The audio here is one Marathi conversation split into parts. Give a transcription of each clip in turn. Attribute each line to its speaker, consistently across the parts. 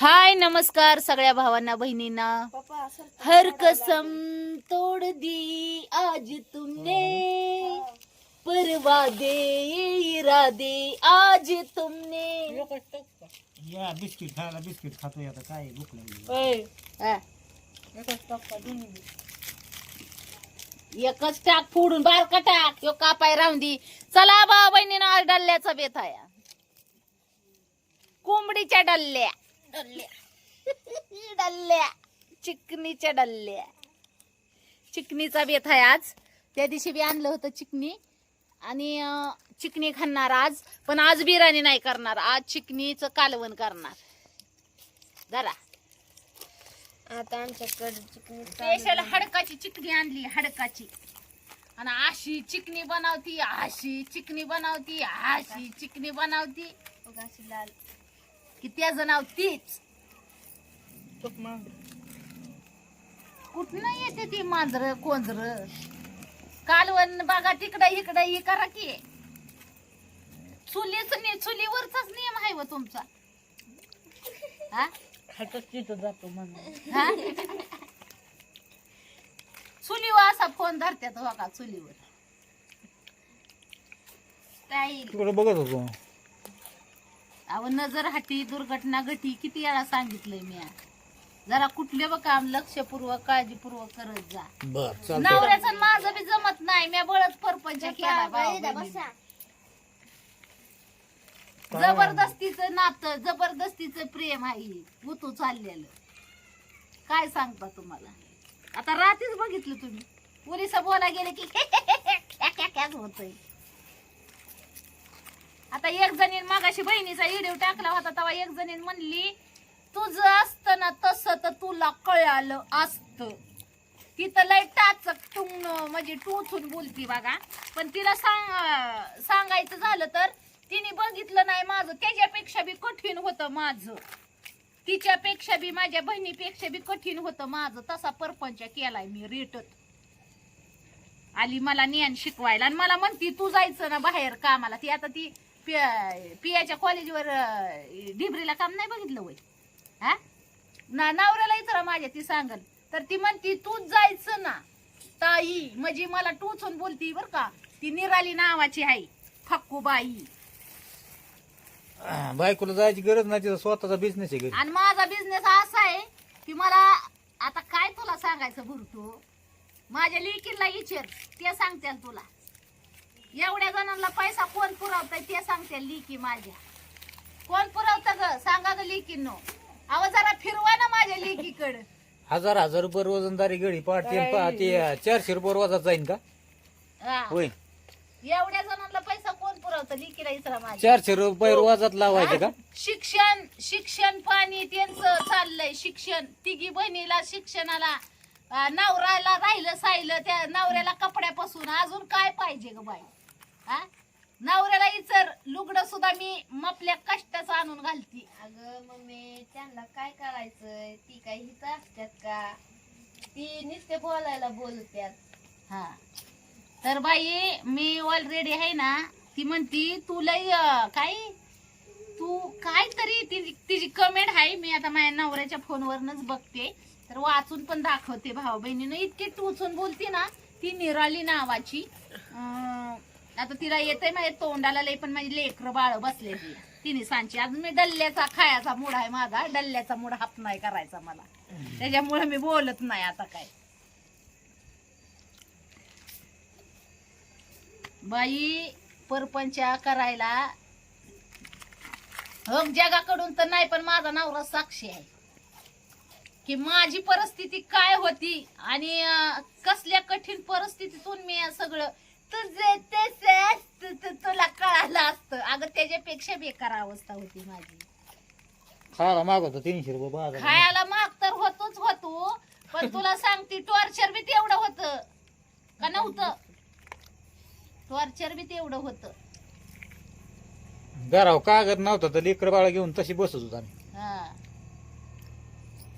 Speaker 1: हाय नमस्कार सगळ्या भावांना बहिणींना. हर कसम तोड़ दी आज तुमने. परवा दे इरादे आज तुमने.
Speaker 2: या बिस्किट खायला बिस्किट खातोय आता काय भूक लागली.
Speaker 1: हा. एकच टाक फोडून बारका टाक. यो कापाय राहून दी. चला भावा बहिणीनं आज डल्ल्याचा बेत आहे. कोंबडीच्या डल्ल्या. डल्ल्या चिकनीच्या डल्ल्या चिकनीचा बेत आहे आज. त्या दिवशी बी आणलं होतं चिकनी. आणि चिकनी खाणार आज. पण आज बिर्याणी नाही करणार. आज चिकनीचं कालवण करणार. जरा
Speaker 3: आता आमच्याकडे चिकनी
Speaker 1: स्पेशल हडकाची चिकनी आणली हडकाची. आणि अशी चिकनी बनवती अशी चिकनी बनवती अशी चिकनी बनवती.
Speaker 3: लाल.
Speaker 1: की त्याचं नाव तीच. कुठनं येते ती मांजर कोंजर? कालवण बघा तिकडं इकडं ही करा की. चुलीच नाही चुलीवरचाच नियम आहे व तुमचा. हा?
Speaker 2: जातो म्हणून
Speaker 1: हा? चुलीवर असा फोन धरत्यात हो का चुलीवर? स्टाईल
Speaker 2: तिकडे बघत होतो.
Speaker 1: अहो नजर हाटी दुर्घटना घटी किती वेळा सांगितलंय मी आज. जरा कुठले बघ काम लक्षपूर्वक काळजीपूर्वक करत जा.
Speaker 2: बर चालतंय.
Speaker 1: नवऱ्याचं माझं बी जमत नाही. मी बळच परपंच केला. जबरदस्तीचं नातं जबरदस्तीचं प्रेम आहे उतू चाललेलं. काय सांगता तुम्हाला? आता रात्रीच बघितलं तुम्ही. पोलीस बोला गेले की होतय. आता एक जणीन मागाशी बहिणीचा व्हिडिओ टाकला होता तेव्हा एक जणीन म्हणली तुझं असतं ना तसं तर तुला कळालं असतं. तिथं लय टाचक टुंग म्हणजे टोचून बोलती बघा. पण तिला सांग सांगायचं झालं तर तिने बघितलं नाही माझं. त्याच्यापेक्षा बी कठीण होतं माझं. तिच्यापेक्षा बी माझ्या बहिणीपेक्षा बी कठीण होतं माझं. तसा परपंच केलाय मी रेटत. आली मला ज्ञान शिकवायला आणि मला म्हणती तू जायचं ना बाहेर कामाला. ती आता ती पि- पियाच्या कॉलेजवर डिब्रीला काम नाही बघितलं वय. हा? ना नवऱ्याला इतर माझ्या ती सांगल. तर ती म्हणती तूच जायचं ना ताई. म्हणजे मला टोचून बोलती बर का. ती निराली नावाची आहे फक्कूबाई.
Speaker 2: बायकोला जायची गरज नाही तिचा स्वतःचा बिझनेस आहे घरी.
Speaker 1: आणि माझा बिझनेस असा आहे की मला आता काय तुला सांगायचं भरतो? माझ्या लेकीला विचार ते सांगते तुला. एवढ्या जणांना पैसा कोण पुरवताय ते सांगते लेकी माझ्या. कोण पुरवतं ग? सांगा ग लेकींनो. अहो जरा फिरवा ना माझ्या लेकीकडं.
Speaker 2: हजार हजार रुपये वजनदारी गडी पाडते आणि पहा ते चारशे रुपये वजात जाईन का?
Speaker 1: हा.
Speaker 2: होय.
Speaker 1: एवढ्या जणांना पैसा कोण पुरवतं लेकीला इचरा माझ्या?
Speaker 2: चारशे रुपये वजात लावायचे का?
Speaker 1: शिक्षण शिक्षण पाणी त्यांचं चाललंय शिक्षण. तिघी बहिणीला शिक्षणाला अं, नवऱ्याला राहिलं साहिलं त्या नवऱ्याला कपड्यापासून. अजून काय पाहिजे ग बाई? हा? नवऱ्याला इचर. लुगडं सुद्धा मी मपल्या कष्टाचं आणून घालती.
Speaker 3: अगं मम्मी त्यांना काय करायचंय? ती काय हित असतात का? ती नुसते बोलायला बोलत्यात.
Speaker 1: हा. तर बाई मी ऑलरेडी आहे ना ती म्हणती तू लय अं, काय? तू काय तरी ती तिची कमेंट आहे. मी आता माझ्या नवऱ्याच्या फोनवरनच बघते. तर वाचून पण दाखवते भाऊ बहिणीनं इतकी टुचून बोलती ना ती निराली नावाची. अं, आता तिला येतंय माझ्या तोंडाला लय पण माझी लेकर बाळ बसले ती. तिने सांची अजून मी डल्ल्याचा खायचा मूड आहे माझा डल्ल्याचा मूड हाप नाही करायचा मला. त्याच्यामुळे मी बोलत नाही आता काय. बाई परपंच करायला हक जगाकडून तर नाही पण माझा नवरा साक्षी आहे. की माझी परिस्थिती काय होती आणि कसल्या कठीण परिस्थितीतून मी सगळं तुझे तसे तुला कळालं असतं. अगं त्याच्यापेक्षा बेकार अवस्था होती माझी.
Speaker 2: खायला मागवतो तीनशे रुपये बाजार
Speaker 1: खायला माग तर होतोच होतो पण तुला सांगते टॉर्चर बी तेवढं होतं. का नव्हतं? टॉर्चर बी तेवढं होतं.
Speaker 2: घराव कागद नव्हता तर लेकर बाळा घेऊन तशी बसत होतो आम्ही.
Speaker 1: हा.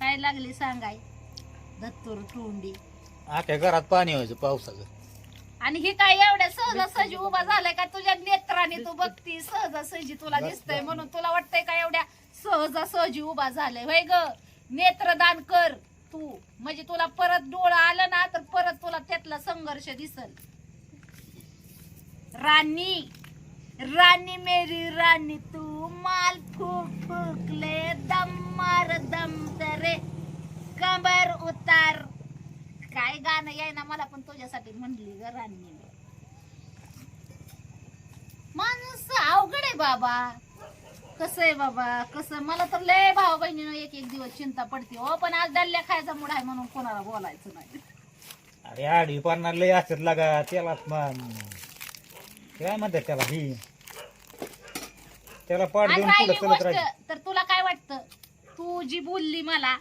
Speaker 1: काय लागली सांगाय? दत्तूर तोंडी.
Speaker 2: आख्या घरात पाणी व्हायचं पावसाचं.
Speaker 1: आणि हे काय एवढ्या सहजासहजी उभा झालाय का तुझ्या नेत्राने तू बघती सहजासहजी तुला दिसतंय म्हणून तुला वाटतंय का एवढ्या सहजासहजी उभा झालाय? होय ग? नेत्रदान कर तू. म्हणजे तुला परत डोळं आलं ना तर परत तुला त्यातला संघर्ष दिसल. राणी राणी मेरी राणी तू माल फूक फुकले दम मार दम तरे कंबर उतार. काय गाणं याय ना मला पण तुझ्यासाठी म्हणली ग राणी. माणूस अवघड आहे बाबा. कसं आहे बाबा कसं? मला तर लय भाऊ बहिणीनं एक एक दिवस चिंता पडते हो पण आज डल्ल्या खायचा मुड आहे म्हणून कोणाला बोलायचं नाही.
Speaker 2: अरे आडी पाना लय असत लागा त्याला काय म्हणतात त्याला ही? त्याला पाठ
Speaker 1: आणि
Speaker 2: देऊन पुढे
Speaker 1: राहिली
Speaker 2: चलत
Speaker 1: गोष्ट
Speaker 2: राहील
Speaker 1: तर तुला काय वाटतं? तू जी बोलली मला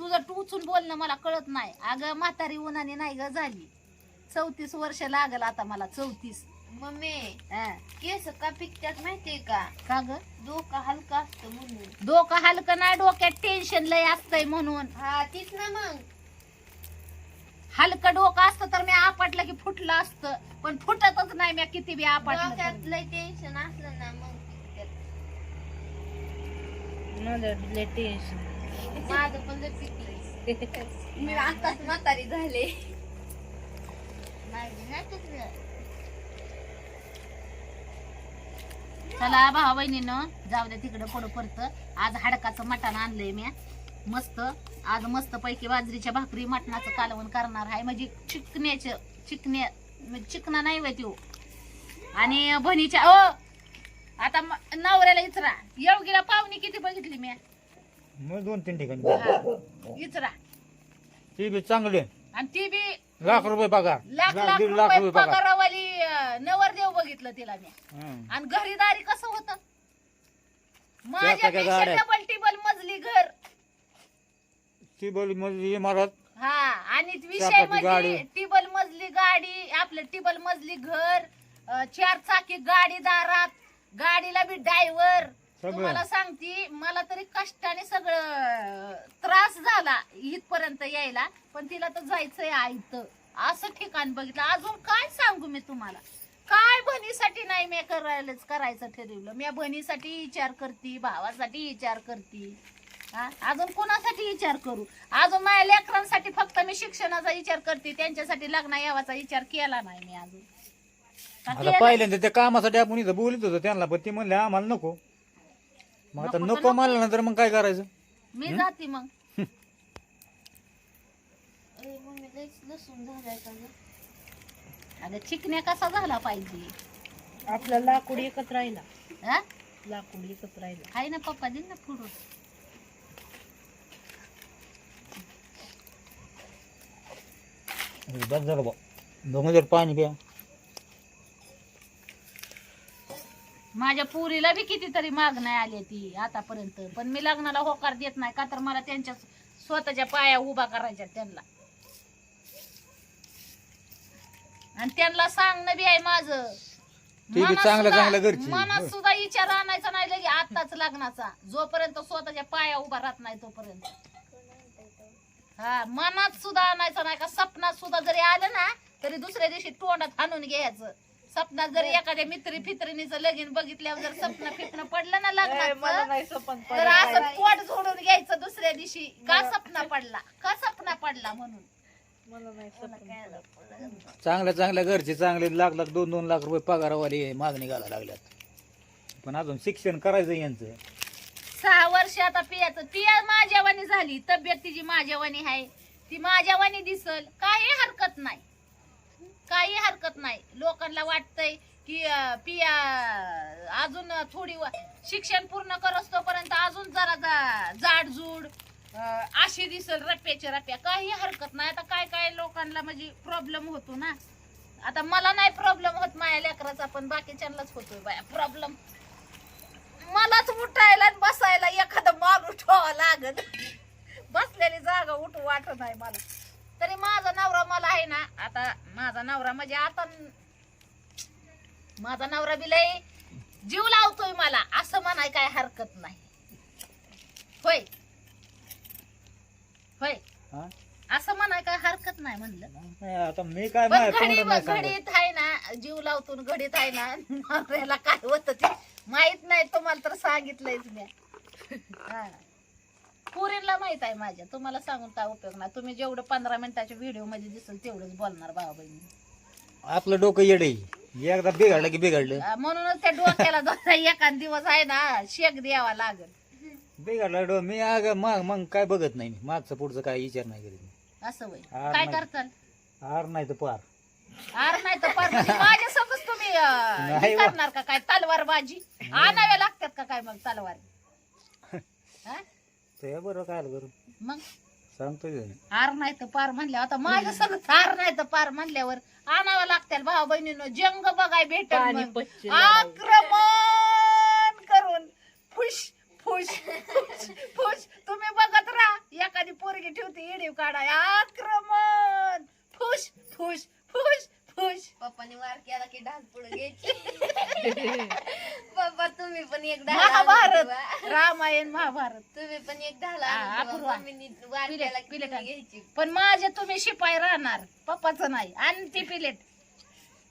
Speaker 1: तुझं टूचून बोलणं मला कळत नाही. अगं म्हातारी उन्हाने नाही ग झाली. चौतीस वर्ष लागल आता मला चौतीस.
Speaker 3: मम्मी
Speaker 1: हा.
Speaker 3: केस का पिकतात माहितीये का?
Speaker 1: का ग?
Speaker 3: डोकं हलका असतं म्हणून.
Speaker 1: डोकं हलकं नाही डोक्यात टेन्शन लय असतंय म्हणून.
Speaker 3: हा तीच ना मग.
Speaker 1: हलकं डोकं असतं तर मी आपटलं की फुटलं असतं. पण फुटतच नाही मी किती बी आपटलं
Speaker 3: डोक्यात
Speaker 1: तरी.
Speaker 3: लय टेन्शन असलं ना मग पिकतात माझं पण लय पिकलंय. मी आताच म्हातारी झाले. नाही पिकलं.
Speaker 1: चला भावा बहिणीनं जाऊ द्या तिकडं पडू परत. आज हाडकाचं मटण आणलंय मी. मस्त आज मस्त पैकी बाजरीच्या भाकरी मटणाचं कालवण करणार आहे. म्हणजे चिकण्याचं चिकण्या म्हणजे चिकना नाही वय त्यो. आणि बहिणीच्या ओ! आता नवऱ्याला इचरा. येवगीला पाहुणी किती बघितली मी.
Speaker 2: मग दोन तीन ठिकाणी.
Speaker 1: हा, इचरा
Speaker 2: ती बी चांगली.
Speaker 1: आणि ती बी
Speaker 2: लाख रुपये पगार.
Speaker 1: लाख लाख
Speaker 2: दीड लाख
Speaker 1: रुपये
Speaker 2: रुपये पगार.
Speaker 1: पगारावाली अं, नवरदेव बघितलं तिला मी.
Speaker 2: हं.
Speaker 1: आणि घरीदारी कसं होत? माझ्या
Speaker 2: त्या गाड्या.
Speaker 1: डबल टिबल मजली घर.
Speaker 2: ती बोली म्हणजे इमारत.
Speaker 1: हा आणि विषय
Speaker 2: चापाची
Speaker 1: म्हणजे
Speaker 2: गाडी.
Speaker 1: टिबल मजली गाडी आपलं टिबल मजली घर अं, चार चाकी गाडी दारात गाडीला बी ड्रायव्हर. तुम्हाला सांगती मला तरी कष्टाने सगळं त्रास झाला इथपर्यंत यायला पण तिला तर जायचंय आईत. असं ठिकाण बघितलं. अजून काय सांगू मी तुम्हाला? काय बहिणीसाठी नाही मी करायलाच करायचं ठरवलं. मी बहिणीसाठी विचार करते भावासाठी विचार करते. हा? अजून कोणासाठी विचार करू? अजून माझ्या लेकरांसाठी फक्त मी शिक्षणाचा विचार करते. त्यांच्यासाठी लग्न यावाचा विचार केला नाही मी अजून.
Speaker 2: आता? पहिल्यांदा त्या कामासाठी आपण इथं बोलत होतो. त्यांना पण ती म्हणले आम्हाला नको. मग आता
Speaker 1: नको तर
Speaker 2: नको.
Speaker 1: नको.
Speaker 2: म्हणल्यानंतर मग काय करायचं?
Speaker 1: मी जाते मग.
Speaker 3: अरे मम्मी लयच लसूण झालाय का ग?
Speaker 1: अगं चिकण्या कसा झाला पाहिजे?
Speaker 4: आपला लाकूड एकत्र राहिला.
Speaker 1: हा?
Speaker 4: लाकूड एकत्र राहिला.
Speaker 1: आहे ना पप्पा दिन ना पुढं.
Speaker 2: बस झालं बा. दोन हजार पाणी प्या.
Speaker 1: माझ्या पुरीला बी कितीतरी माग नाही आली ती आतापर्यंत. पण मी लग्नाला होकार देत नाही का तर मला त्यांच्या स्वतःच्या पाया उभा करायच्या त्यांना. आणि त्यांना सांगणं बी आहे माझं. मनात सुद्धा-
Speaker 2: चांगल्या घरची.
Speaker 1: मनात सुद्धा विचार आणायचा नाही लगे आताच लग्नाचा. जोपर्यंत स्वतःच्या पाया उभा राहत नाही तोपर्यंत. हा मनात सुद्धा आणायचं नाही का? सपनात सुद्धा जरी आलं ना तरी दुसऱ्या दिवशी तोंडात आणून घ्यायचं. सपनात जरी एखाद्या मित्री फित्रिणीचं लगीन बघितल्यावर जर सपन फिकणं पडलं ना
Speaker 4: मला
Speaker 1: लग्नाचं
Speaker 4: नाही सपन
Speaker 1: तर असं पोट झोडून घ्यायचं दुसऱ्या दिवशी. का सपना पडला? का सपना पडला म्हणून?
Speaker 4: मला नाही सपन
Speaker 2: चांगल्या चांगल्या घरचे चांगले लाख लाख दोन दोन लाख रुपये पगारावाले मागणी घालायला लागल्यात. पण अजून शिक्षण करायचं यांचं.
Speaker 1: सहा वर्ष आता पियाचं. पिया माझ्यावानी झाली. तब्येत तिची माझ्यावानी आहे. ती माझ्यावानी दिसल. काही हरकत नाही. काही हरकत नाही. लोकांना वाटतंय की पिया अजून थोडी शिक्षण पूर्ण कर असतोपर्यंत अजून जरा जा- जाडजूड अशी दिसल रप्प्याच्या रप्प्या. काही हरकत नाही. आता काय काय लोकांना म्हणजे प्रॉब्लेम होतो ना. आता मला नाही प्रॉब्लेम होत माझ्या लेकराचा पण बाकीच्यांनाच होतोय बाया. प्रॉब्लेम मलाच उठायला आणि बसायला एखादं माणूस ठेवा लागत बसलेली जागा उठू वाटत नाही मला. तरी माझा नवरा मला आहे ना आता माझा नवरा म्हणजे आता माझा नवरा बी लय जीव लावतोय मला असं म्हणाय काय हरकत नाही होय होय
Speaker 2: हा?
Speaker 1: असं म्हणाय काय हरकत नाही म्हणलं
Speaker 2: आता मी काय
Speaker 1: पण घडी. घडीत आहे ना जीव लावतून घडीत आहे ना नवऱ्याला काय होत ते माहीत नाही तुम्हाला तर सांगितलंयच मी हा. पुरीला माहीत आहे माझ्या. तुम्हाला सांगून काय उपयोग नाही. तुम्ही जेवढं पंधरा मिनिटाच्या व्हिडिओमध्ये दिसेल तेवढंच बोलणार भावा बहिणी.
Speaker 2: आपलं डोकं येड. एकदा बिघडलं की बिघडलं.
Speaker 1: आ, म्हणूनच त्या डोक्याला दोन एखाद दिवस आहे ना शेक द्यावा लागल.
Speaker 2: बिघडलं डो मी अग मग मग काय बघत नाही मी. मागचं पुढचं काय विचार नाही करीत मी.
Speaker 1: असं वय
Speaker 2: हा,
Speaker 1: काय
Speaker 2: नाही.
Speaker 1: करताल?
Speaker 2: हार नाही तर पार.
Speaker 1: आर नाही तर पार. म्हणजे माझ्या संगच तुम्ही अं, हे
Speaker 2: नाही वा.
Speaker 1: करणार का काय? तलवार बाजी? आणाव्या लागतात का काय मग तलवार? हा?
Speaker 2: ते बरं काय बरं
Speaker 1: मग?
Speaker 2: सांगतोय मी.
Speaker 1: हार नाही तर पार म्हणल्यावर आता माझ्या सगळं हार नाही तर पार म्हणल्यावर आणावं लागतील भाऊ बहिणीनं. जंग बघाय भेटल
Speaker 4: पाणी
Speaker 1: मग. आक्रमण करून. फुश फुश फुश फुश. तुम्ही बघत राहा. एखादी पोरगी ठेवते इडीव काढाय आक्रमण. फुश फुश फुश फुश.
Speaker 3: पप्पाने वार केला की ढाल पुढे घ्यायची. पप्पा तुम्ही पण एक ढाल
Speaker 1: महाभारत. रामायण महाभारत.
Speaker 3: तुम्ही पण एक ढाल
Speaker 1: हा. अपूर्वा. पिलेट, पिलेट आण.
Speaker 3: घ्यायची?
Speaker 1: पण माझे तुम्ही शिपाई राहणार पप्पाचं नाही. आणि ती प्लेट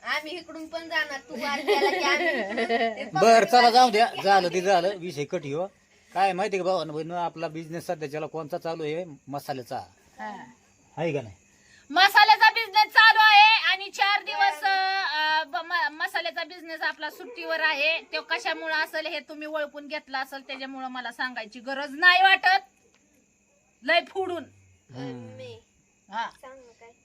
Speaker 3: आम्ही इकडून पण जाणार तू वार केला की आम्ही इकडून. ते पप्पा
Speaker 2: बर चला जाऊ द्या. झालं ते झालं. विषय कटी हो. काय माहिती का भाऊ बहिण आपला बिझनेस सध्याच्याला कोणता चालू आहे मसाल्याचा. आहे का नाही?
Speaker 1: चालू चार दिवस अं, ब- म- मसाल्याचा बिझनेस आपला सुट्टीवर आहे तो कशामुळे असेल हे तुम्ही ओळखून घेतला असेल त्याच्यामुळे मला सांगायची गरज नाही वाटत लय फोडून हा.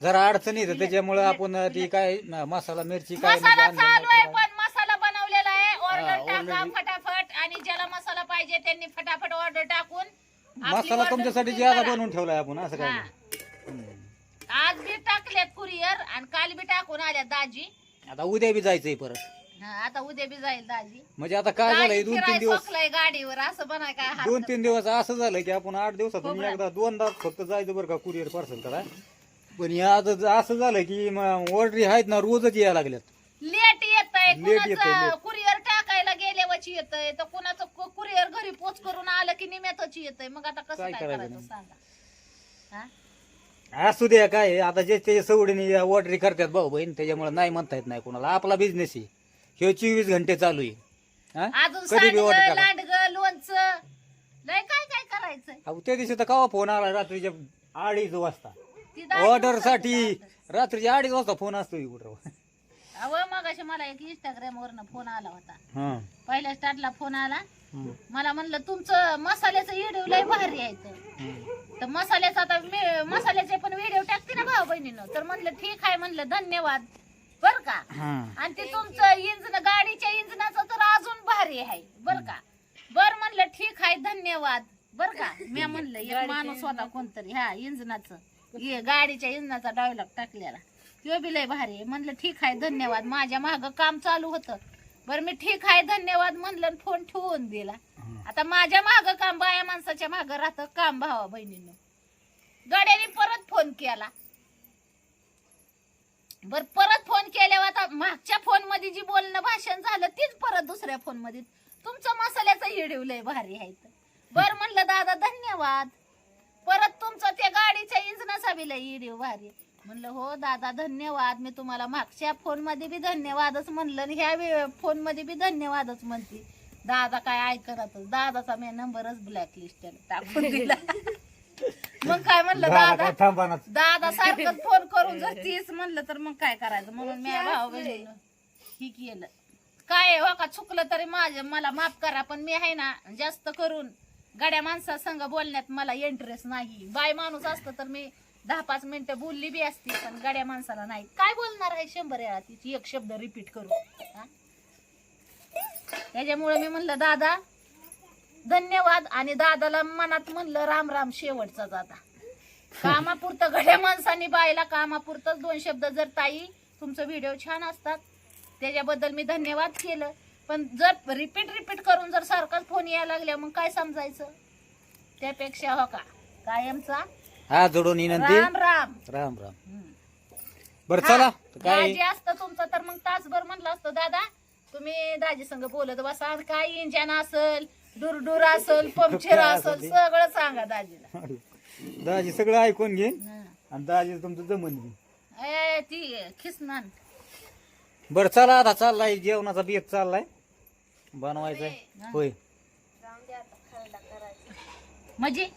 Speaker 2: जरा अडचण येते त्याच्यामुळे आपण ती काय म- मसाला मिरची काय
Speaker 1: मसाला
Speaker 2: म्हणजे आणलं
Speaker 1: चालू आहे
Speaker 2: नाही
Speaker 1: पण मसाला बनवलेला आहे
Speaker 2: हा,
Speaker 1: ऑर्डर टाका
Speaker 2: already.
Speaker 1: फटाफट आणि ज्याला मसाला पाहिजे त्यांनी फटाफट ऑर्डर टाकून आपली
Speaker 2: मसाला
Speaker 1: order
Speaker 2: तुमच्यासाठी ज्यादा
Speaker 1: करा.
Speaker 2: बनवून ठेवलाय आपण असं काय
Speaker 1: हा.
Speaker 2: नाही.
Speaker 1: आज बी टाकलेत कुरिअर आणि काल बी टाकून आल्या दाजी.
Speaker 2: आता उद्या बी जायचंय परत.
Speaker 1: हा, आता उद्या बी जाईल दाजी.
Speaker 2: म्हणजे आता काय झालंय? दोन तीन दिवस
Speaker 1: सोकलंय गाडीवर असं बनाय काय हात
Speaker 2: दोन तीन दिवस असं झालं की आपण आठ दिवसातून
Speaker 1: खोबरं.
Speaker 2: एकदा दोनदा फक्त जायचं बरं का कुरिअर पार्सल करा पण या आता ज- असं झालं की ऑर्डरी आहेत ना रोजच यायला लागल्यात.
Speaker 1: लेट येतंय
Speaker 2: Late येतंय,
Speaker 1: कुणाचं
Speaker 2: late.
Speaker 1: कुरिअर टाकायला गेल्यावरची येतंय तर कुणाचं कुरिअर घरी पोच करून आलं की निम्यातच येतंय. मग आता कसं
Speaker 2: काय
Speaker 1: काय
Speaker 2: करायचं.
Speaker 1: सांगा. हा?
Speaker 2: असू द्या काय आहे, आता जे ते सवडीने ऑर्डरी करतात भाऊ बहीण त्याच्यामुळे नाही म्हणता येत नाही कोणाला. आपला बिझनेस आहे. ह्यो चोवीस घंटे चालू आहे. हा?
Speaker 1: अजून
Speaker 2: कधी बी ऑर्डर
Speaker 1: सांडगं
Speaker 2: करा.
Speaker 1: लांडगं लोणचं लय काय काय करायचंय?
Speaker 2: अहो, त्या दिवशी तर कवा फोन आला रात्रीच्या अडीच वाजता.
Speaker 1: ती ऑर्डरसाठी
Speaker 2: रात्रीच्या अडीच वाजता फोन असतो कुठं
Speaker 1: अहो मग मला एक इंस्टाग्राम वरनं फोन आला होता.
Speaker 2: हा.
Speaker 1: पहिल्या स्टार्टला फोन आला. मला म्हणलं तुमचं मसाल्याचं व्हिडिओ लय भारी आहे इथं.
Speaker 2: हम्म.
Speaker 1: तर मसाल्याचा आता मी मसाल्याचे पण व्हिडिओ टाकते ना भाऊ बहिणीनं. तर म्हणलं ठीक आहे म्हणलं धन्यवाद. बर का?
Speaker 2: हा.
Speaker 1: आणि ते तुमचं इंजन गाडीच्या इंजनाचं तर अजून भारी आहे बर का? बर म्हणलं ठीक आहे धन्यवाद. बर का? मी म्हणलं एक माणूस होता कोणतरी हा इंजनाचं. हे गाडीच्या इंजनाचा डायलॉग टाकलेला. तो बी लय भारी आहे. म्हणलं ठीक आहे धन्यवाद. माझ्या माग काम चालू होतं. बरं मी ठीक आहे धन्यवाद म्हणलं आणि फोन ठेवून दिला. आता माझ्या माग काम बाया माणसाच्या माग राहत काम भावा बहिणीनं. गड्याने परत फोन केला. बर परत फोन केल्यावर आता मागच्या फोनमध्ये जी बोलणं भाषण झालं तीच परत दुसऱ्या फोनमध्ये. तुमचं मसाल्याचं हिडीव लय भारी आहे बर म्हणलं दादा धन्यवाद. परत तुमचं ते गाडीच्या इंजनाचा बी लय हिडीव भारी म्हणलं हो दादा धन्यवाद. मी तुम्हाला मागच्या फोनमध्ये बी धन्यवादच म्हणलं ह्या फोनमध्ये बी धन्यवादच म्हणते. दादा काय ऐकतच दादाचा मी नंबरच ब्लॅक लिस्ट टाकून दिला. मग काय म्हणलं दादा दादा? सारखं फोन करून जर तीच म्हणलं तर मग काय करायचं? म्हणून मी भाऊ बहिणीनं. ही केलं. काय हो का? चुकलं तरी माझं मला माफ करा पण मी आहे ना जास्त करून गड्या माणसा संग बोलण्यात मला इंटरेस्ट नाही. बाय माणूस असतं तर मी दहा पाच मिनिटं बोलली बी असती पण गड्या माणसाला नाही. काय बोलणार आहे शंभर वेळा तिची? एक शब्द रिपीट करू? त्याच्यामुळे मी म्हणलं दादा धन्यवाद. आणि दादाला मनात म्हणलं राम राम शेवटचा दादा. कामापुरतं घड्या माणसानी बायला कामापुरतच दोन शब्द जर ताई तुमचं व्हिडिओ छान असतात. त्याच्याबद्दल मी धन्यवाद केलं. पण जर रिपीट रिपीट करून जर सारखाच फोन यायला लागल्या मग काय समजायचं? त्यापेक्षा हो का कायमचा
Speaker 2: हा जोडून विनंती.
Speaker 1: राम राम.
Speaker 2: राम राम. बर चला काय?
Speaker 1: दाजी असतं तुमचं तर मग तासभर म्हणलं असतं दादा तुम्ही दाजी संग बोलत बसा. काय इंजन असल डुरडुर असल पंक्चर असल? सगळं सांगा दाजीला.
Speaker 2: दाजी सगळं ऐकून घेईन. आणि दाजी तुमचं जमन घेईन
Speaker 1: ए, ती खिसनान.
Speaker 2: बर चला आता चाललाय. जेवणाचा बेत चाललाय. बनवायचाय. होय.
Speaker 1: म्हणजे